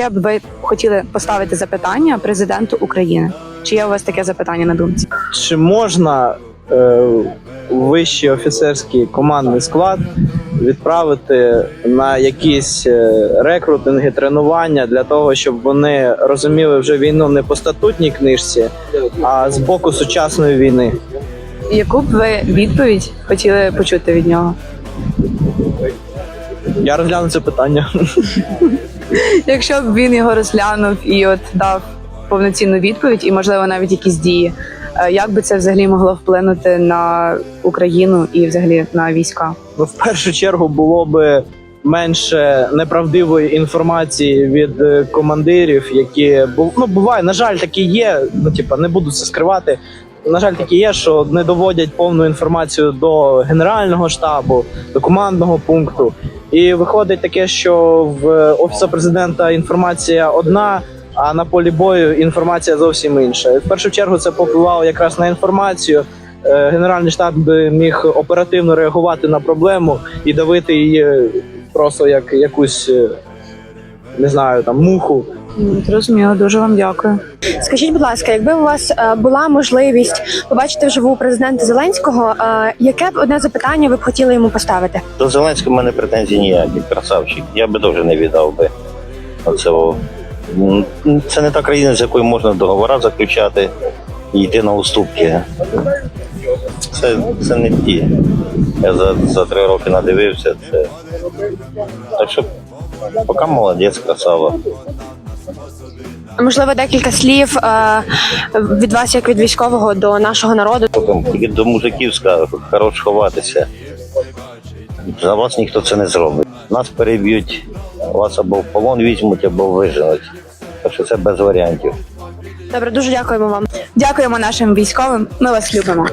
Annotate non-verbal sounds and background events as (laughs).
яке б ви хотіли поставити запитання президенту України? Чи є у вас таке запитання на думці? Чи можна е, вищий офіцерський командний склад відправити на якісь е, рекрутинги, тренування для того, щоб вони розуміли вже війну не по статутній книжці, а з боку сучасної війни? Яку б ви відповідь хотіли почути від нього? Я розгляну це питання. (laughs) Якщо б він його розглянув і от дав повноцінну відповідь, і можливо навіть якісь дії, е, як би це взагалі могло вплинути на Україну і взагалі на війська? Ну, в першу чергу було би менше неправдивої інформації від е, командирів, які ну, буває, на жаль, такі є. Ну, типа, не буду це скривати. На жаль, такі є, що не доводять повну інформацію до генерального штабу, до командного пункту. І виходить таке, що в офісу президента інформація одна. А на полі бою інформація зовсім інша. В першу чергу це попливало якраз на інформацію. Е, Генеральний штаб би міг оперативно реагувати на проблему і давити її просто як якусь е, не знаю там муху. Зрозуміло, дуже вам дякую. Скажіть, будь ласка, якби у вас е, була можливість побачити вживу президента Зеленського, е, яке б одне запитання ви б хотіли йому поставити? До Зеленського в мене претензій ніякі, красавчик. Я би дуже не віддав би оцього. М, Це не та країна, з якою можна договори заключати і йти на уступки. Це, це не ті. Я за, за три роки надивився. Це... Так що поки молодець, красава. Можливо, декілька слів е, від вас, як від військового, до нашого народу. Потім тільки до мужиків скажу, хорош ховатися. За вас ніхто це не зробить. Нас переб'ють, вас або в полон візьмуть, або виженуть. Так що це без варіантів. Добре, дуже дякуємо вам. Дякуємо нашим військовим. Ми вас любимо.